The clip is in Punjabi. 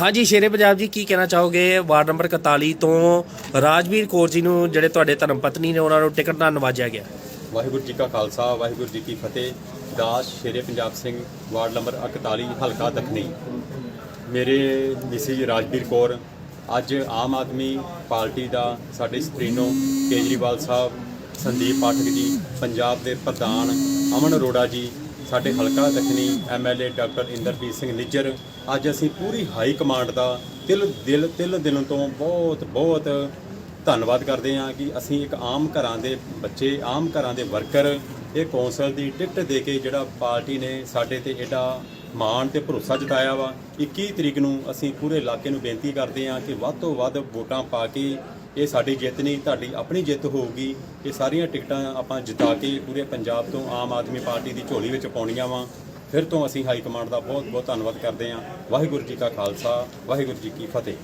ਹਾਂਜੀ, ਸ਼ੇਰੇ ਪੰਜਾਬ ਜੀ, ਕੀ ਕਹਿਣਾ ਚਾਹੋਗੇ? ਵਾਰਡ ਨੰਬਰ 41 ਤੋਂ ਰਾਜਵੀਰ ਕੌਰ ਜੀ ਨੂੰ ਜਿਹੜੇ ਤੁਹਾਡੇ ਧਰਮ ਪਤਨੀ ਨੇ, ਉਹਨਾਂ ਨੂੰ ਟਿਕਟ ਨਾਲ ਨਵਾਜਿਆ ਗਿਆ। ਵਾਹਿਗੁਰੂ ਜੀ ਕਾ ਖਾਲਸਾ, ਵਾਹਿਗੁਰੂ ਜੀ ਕੀ ਫਤਿਹ। ਦਾਸ ਸ਼ੇਰੇ ਪੰਜਾਬ ਸਿੰਘ, ਵਾਰਡ ਨੰਬਰ 41 ਹਲਕਾ ਦੱਖਣੀ। ਮੇਰੇ ਮਿਸਿਜ ਰਾਜਵੀਰ ਕੌਰ, ਅੱਜ ਆਮ ਆਦਮੀ ਪਾਰਟੀ ਦਾ ਸਾਡੇ ਸਪਰੀਨੋ ਕੇਜਰੀਵਾਲ ਸਾਹਿਬ, ਸੰਦੀਪ ਪਾਠਕ ਜੀ, ਪੰਜਾਬ ਦੇ ਪ੍ਰਧਾਨ ਅਮਨ ਅਰੋੜਾ ਜੀ ਸਾਡੇ ਹਲਕਾ ਦਖਣੀ ਐਮਐਲਏ ਡਾਕਟਰ ਇੰਦਰਪ੍ਰੀਤ ਸਿੰਘ ਨਿੱਜਰ, ਅੱਜ ਅਸੀਂ ਪੂਰੀ ਹਾਈ ਕਮਾਂਡ ਦਾ ਤਿਲ ਦਿਲ ਤਿਲ ਦਿਲੋਂ ਤੋਂ ਬਹੁਤ ਬਹੁਤ ਧੰਨਵਾਦ ਕਰਦੇ ਹਾਂ ਕਿ ਅਸੀਂ ਇੱਕ ਆਮ ਘਰਾਂ ਦੇ ਬੱਚੇ, ਆਮ ਘਰਾਂ ਦੇ ਵਰਕਰ ਇਹ ਕੌਂਸਲ ਦੀ ਟਿਕਟ ਦੇ ਕੇ ਜਿਹੜਾ ਪਾਰਟੀ ਨੇ ਸਾਡੇ ਤੇ ਇਹਦਾ ਮਾਣ ਤੇ ਭਰੋਸਾ ਜਤਾਇਆ ਵਾ। 21 ਤਰੀਕ ਨੂੰ ਅਸੀਂ ਪੂਰੇ ਇਲਾਕੇ ਨੂੰ ਬੇਨਤੀ ਕਰਦੇ ਹਾਂ ਕਿ ਵੱਧ ਤੋਂ ਵੱਧ ਵੋਟਾਂ ਪਾ ਕੇ ਇਹ ਸਾਡੀ ਜਿੱਤ ਨਹੀਂ, ਤੁਹਾਡੀ ਆਪਣੀ ਜਿੱਤ ਹੋਊਗੀ। ਇਹ ਸਾਰੀਆਂ ਟਿਕਟਾਂ ਆਪਾਂ ਜਿਤਾ ਕੇ ਪੂਰੇ ਪੰਜਾਬ ਤੋਂ ਆਮ ਆਦਮੀ ਪਾਰਟੀ ਦੀ ਝੋਲੀ ਵਿੱਚ ਪਾਉਣੀਆਂ ਵਾਂ। ਫਿਰ ਤੋਂ ਅਸੀਂ ਹਾਈ ਕਮਾਂਡ ਦਾ ਬਹੁਤ ਬਹੁਤ ਧੰਨਵਾਦ ਕਰਦੇ ਹਾਂ ਵਾਹਿਗੁਰੂ ਜੀ ਕਾ ਖਾਲਸਾ, ਵਾਹਿਗੁਰੂ ਜੀ ਕੀ ਫਤਿਹ।